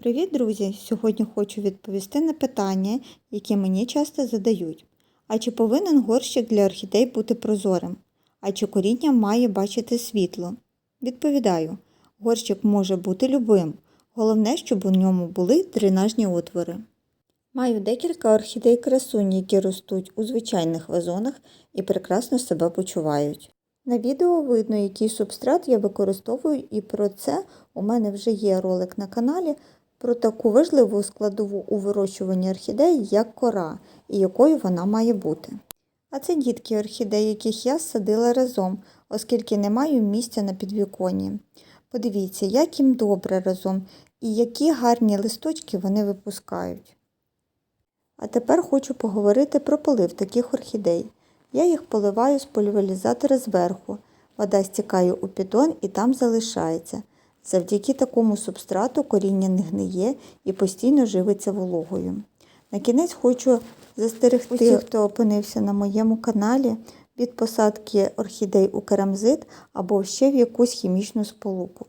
Привіт, друзі! Сьогодні хочу відповісти на питання, які мені часто задають. А чи повинен горщик для орхідей бути прозорим? А чи коріння має бачити світло? Відповідаю, горщик може бути любим. Головне, щоб у ньому були дренажні отвори. Маю декілька орхідей красунь, які ростуть у звичайних вазонах і прекрасно себе почувають. На відео видно, який субстрат я використовую, і про це у мене вже є ролик на каналі про таку важливу складову у вирощуванні орхідей, як кора, і якою вона має бути. А це дітки орхідей, яких я садила разом, оскільки не маю місця на підвіконні. Подивіться, як їм добре разом і які гарні листочки вони випускають. А тепер хочу поговорити про полив таких орхідей. Я їх поливаю з пульверізатора зверху. Вода стікає у піддон і там залишається. Завдяки такому субстрату коріння не гниє і постійно живиться вологою. На кінець хочу застерегти усіх, хто опинився на моєму каналі від посадки орхідей у керамзит або ще в якусь хімічну сполуку.